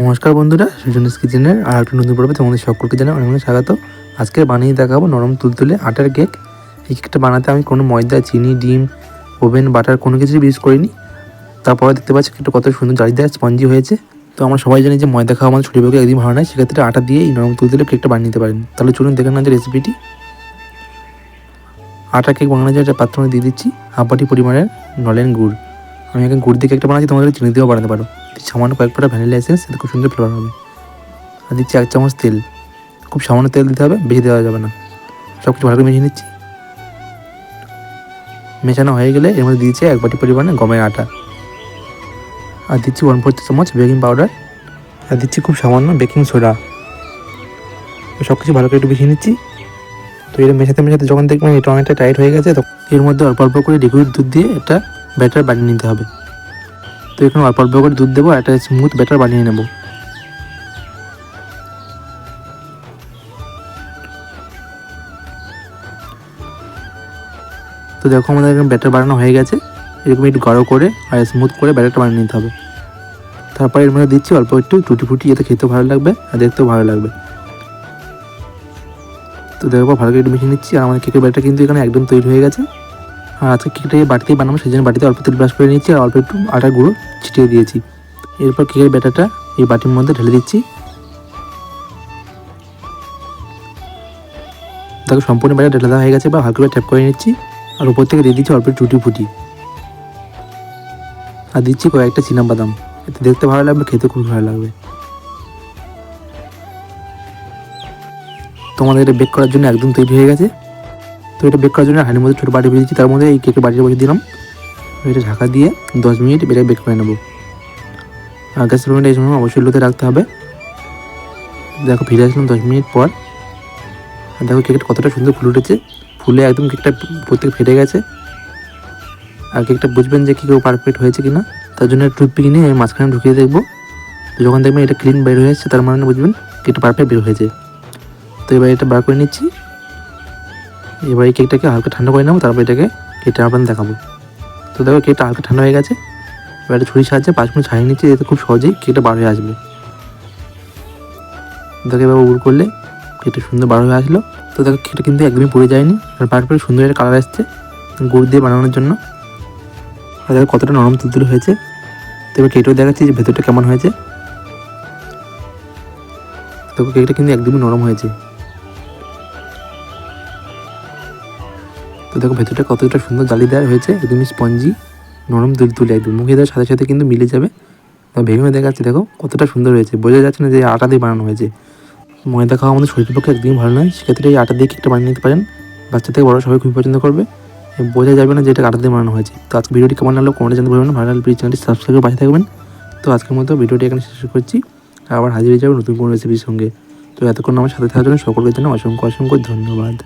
নমস্কার বন্ধুরা সুজনিস কিচেনের আর একটা নতুন পর্বে তোমাদের সকলকে জানাই অনেক অনেক স্বাগত। আজকে বানিয়ে দেখাবো নরম তুলতুলে আটার কেক। এই কেকটা বানাতে আমি কোনো ময়দা, চিনি, ডিম, ওভেন, বাটার কোনো কিছুই ইউজ করিনি। তারপরে দেখতে পাচ্ছি কেকটা কত সুন্দর জালিদার স্পঞ্জি হয়েছে। তো আমরা সবাই জানি যে ময়দা খাওয়া আমাদের শরীরকে একদিন ভালো নয়, সেক্ষেত্রে আটা দিয়ে এই নরম তুলতুলে কেকটা বানিয়ে নিতে পারেন। তাহলে চলুন দেখে না যে রেসিপিটি আটা কেক বানানোর জন্য একটা পাত্র দিয়ে দিচ্ছি, হাফ বাটি পরিমাণের নলেন গুড়। আমি এখন গুড় দিয়ে কেকটা বানাচ্ছি তোমাদের চিনি দিয়েও বানাতে পারো। সামান্য কয়েক ফোঁটা ভ্যানিলা এসেন্স এতে খুব সুন্দর ফ্লেভার হবে। আর দিচ্ছি এক চামচ তেল। খুব সামান্য তেল দিতে হবে, বেশি দেওয়া যাবে না। সব কিছু ভালো করে মিশিয়ে নিচ্ছি। মেশানো হয়ে গেলে এর মধ্যে দিয়েছি এক বাটি পরিমাণে গমের আটা। আর দিচ্ছি ওয়ান ফোর্থ চামচ বেকিং পাউডার আর দিচ্ছি খুব সামান্য বেকিং সোডা সব কিছু ভালো করে একটু মিশিয়ে নিচ্ছি। তো এটা মেশাতে মেশাতে যখন দেখবেন এটা অনেকটা টাইট হয়ে গেছে তো এর মধ্যে অল্প অল্প করে লিকুইড দুধ দিয়ে একটা ব্যাটার বানিয়ে নিতে হবে। তো এখানে অল্প অল্প করে দুধ দেবো একটা স্মুথ ব্যাটার বানিয়ে নেব। তো দেখো আমাদের এখানে ব্যাটার বানানো হয়ে গেছে। এরকম একটু গাঢ় করে আর স্মুথ করে ব্যাটারটা বানিয়ে নিতে হবে। তারপরে এর মধ্যে দিচ্ছি অল্প একটু টুটি ফুটি যাতে খেতেও ভালো লাগবে আর দেখতেও ভালো লাগবে। তো দেখো ভালো করে একটু মিশিয়ে নিচ্ছি আর আমাদের কেকের ব্যাটার কিন্তু এখানে একদম তৈরি হয়ে গেছে। আর আজকে কেকটা বাটিতেই বানাবো, সেই জন্য বাটিতে অল্প তেল ব্রাশ করে নিচ্ছি আর অল্প একটু আটা গুঁড়ো ছিটিয়ে দিয়েছি। এরপর কেকের ব্যাটারটা এই বাটির মধ্যে ঢেলে দিচ্ছি। দেখো, সম্পূর্ণ ব্যাটার ঢেলে দেওয়া হয়ে গেছে বা হালকা ট্যাপ করে নিচ্ছি। আর উপর থেকে দিয়ে দিচ্ছি অল্প টুটি ফুটি আর দিচ্ছি কয়েকটা বাদাম এতে দেখতে ভালো লাগবে, খেতে খুব ভালো লাগবে। তোমাদের এটা বেক করার জন্য একদম তৈরি হয়ে গেছে। তো এটা বেক করার জন্য হাঁড়ির মধ্যে ছোটো বাটি দিচ্ছি তার মধ্যে এই কেকের বাটিটা বসে দিলাম। এটা ঢাকা দিয়ে দশ মিনিট এটা বেক করে নেব। আর গ্যাসের ফ্লেমটা এই সময় অবশ্যই লোতে রাখতে হবে। দেখো, ফিরে আসলাম দশ মিনিট পর। দেখো, কেকটা কতটা সুন্দর ফুল উঠেছে। ফুলে একদম কেকটা প্রত্যেক ফেটে গেছে। আর কেকটা বুঝবেন যে কী কেউ পারফেক্ট হয়েছে কি না তার জন্য টুথপিক নিয়ে মাঝখানে ঢুকিয়ে দেখব। যখন দেখবেন এটা ক্লিন বের হয়ে যাচ্ছে তার মানে বুঝবেন কেকটা পারফেক্ট বের হয়েছে। তো এবার এটা বার করে নিচ্ছি। এবার এই কেকটাকে হালকা ঠান্ডা করে নেব, তারপর এটাকে কেটে আপনাদের দেখাবো। তো দেখো কেকটা হালকা ঠান্ডা হয়ে গেছে। এবার একটা ছুরির সাহায্যে পাঁচ মিনিট ছাড়িয়ে নিচ্ছি এতে খুব সহজেই কেকটা বার হয়ে আসবে। দেখো এবার উড় করলে কেকটা সুন্দর বার হয়ে আসলো। তো দেখো কেকটা কিন্তু একদমই পড়ে যায়নি, আর পারফেক্ট সুন্দর একটা কালার আসছে গুড় দিয়ে বানানোর জন্য। আর দেখো কতটা নরম তুলতুলে হয়েছে। তো এবার কেটেও দেখাচ্ছি যে ভেতরটা কেমন হয়েছে। তো কেকটা কিন্তু একদমই নরম হয়েছে। তো দেখো ভেতরটা কতটা সুন্দর জালি দেওয়া হয়েছে একদমই স্পঞ্জি, নরম তুলতুলে একদম। মুখে দেওয়ার সাথে সাথে কিন্তু মিলে যাবে। ভেঙে দেখাচ্ছে দেখো কতটা সুন্দর হয়েছে। বোঝা যাচ্ছে না যে আটা দিয়ে বানানো হয়েছে। ময়দা খাওয়া আমাদের শরীরের পক্ষে একদমই ভালো নয়। সেক্ষেত্রে এই আটা দিয়ে কেকটা বানিয়ে নিতে পারেন? বাচ্চা থেকে বড় সবাই খুবই পছন্দ করবে। বোঝা যাবে না যে এটা আটা দিয়ে বানানো হয়েছে। তো আজকে ভিডিওটি কেমন লাগল কমেন্টে জানতে পারবেন ভালো লাগলে প্লিজ চ্যানেলটি সাবস্ক্রাইব করে পাশে থাকবেন। তো আজকের মতো ভিডিওটি এখানে শেষ করছি। আবার হাজির হয়ে যাবে নতুন কোনো রেসিপির সঙ্গে। তো এতক্ষণ আমার সাথে থাকার জন্য সকলের জন্য অসংখ্য অসংখ্য ধন্যবাদ।